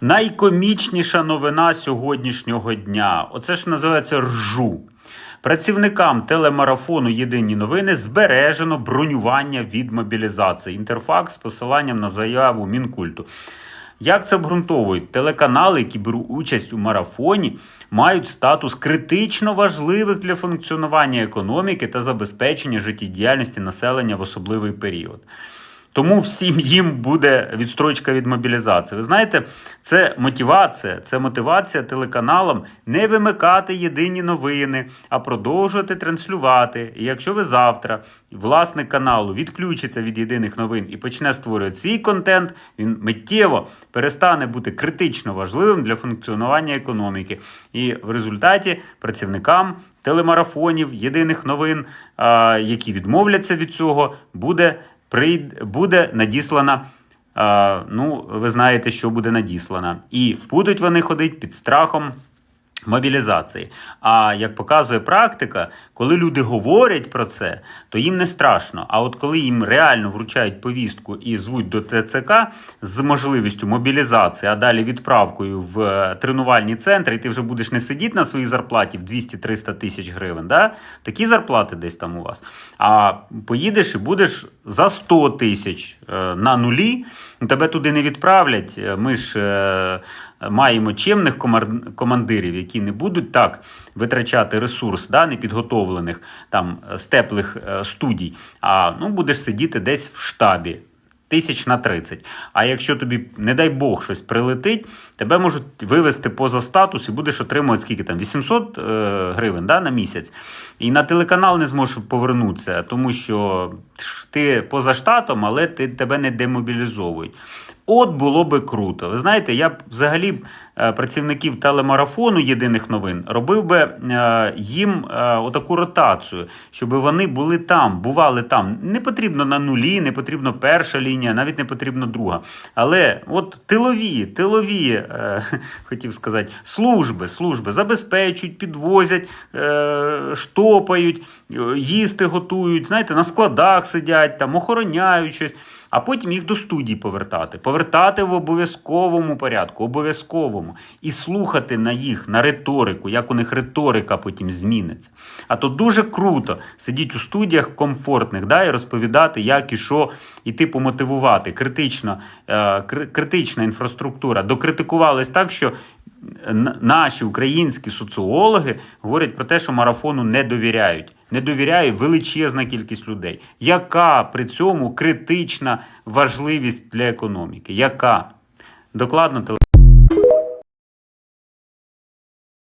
Найкомічніша новина сьогоднішнього дня. Оце ж називається ржу. Працівникам телемарафону Єдині новини збережено бронювання від мобілізації. Інтерфакс з посиланням на заяву Мінкульту. Як це обґрунтовують? Телеканали, які беруть участь у марафоні, мають статус критично важливих для функціонування економіки та забезпечення життєдіяльності населення в особливий період. Тому всім їм буде відстрочка від мобілізації. Ви знаєте, це мотивація, це мотивація телеканалам не вимикати єдині новини, а продовжувати транслювати. І якщо ви завтра власник каналу відключиться від єдиних новин і почне створювати свій контент, він миттєво перестане бути критично важливим для функціонування економіки. І в результаті працівникам телемарафонів, єдиних новин, які відмовляться від цього, буде буде надіслана. Ну, ви знаєте, що буде надіслана. І будуть вони ходити під страхом мобілізації. А як показує практика, коли люди говорять про це, то їм не страшно. А от коли їм реально вручають повістку і звуть до ТЦК з можливістю мобілізації, а далі відправкою в е, тренувальні центри, і ти вже будеш не сидіти на своїй зарплаті в 200-300 тисяч гривень, да? такі зарплати десь там у вас. А поїдеш і будеш за 100 тисяч е, на нулі, ну, тебе туди не відправлять. Е, Ми ж маємо чемних командирів, які не будуть так витрачати ресурс да, непідготовлених там з теплих е, студій, а ну, будеш сидіти десь в штабі. Тисяч на 30. А якщо тобі, не дай Бог, щось прилетить, тебе можуть вивести поза статус і будеш отримувати скільки там 800 е, гривень да, на місяць. І на телеканал не зможеш повернутися, тому що ти поза штатом, але ти, тебе не демобілізовують. От було би круто. Ви знаєте, я б взагалі е, працівників телемарафону єдиних новин робив би е, їм е, отаку ротацію, щоб вони були там, бували там. Не потрібно на нулі, не потрібно перша лінія, навіть не потрібно друга. Але от тилові, тилові, хотів сказати, служби, служби забезпечують, підвозять, штопають, їсти готують, знаєте, на складах сидять, там охороняють щось а потім їх до студії повертати. Повертати в обов'язковому порядку, обов'язковому. І слухати на їх, на риторику, як у них риторика потім зміниться. А то дуже круто сидіти у студіях комфортних да, і розповідати, як і що, і типу мотивувати. Критично, е, критична інфраструктура. Докритикувались так, що наші українські соціологи говорять про те, що марафону не довіряють. Не довіряє величезна кількість людей. Яка при цьому критична важливість для економіки? Яка? Докладно.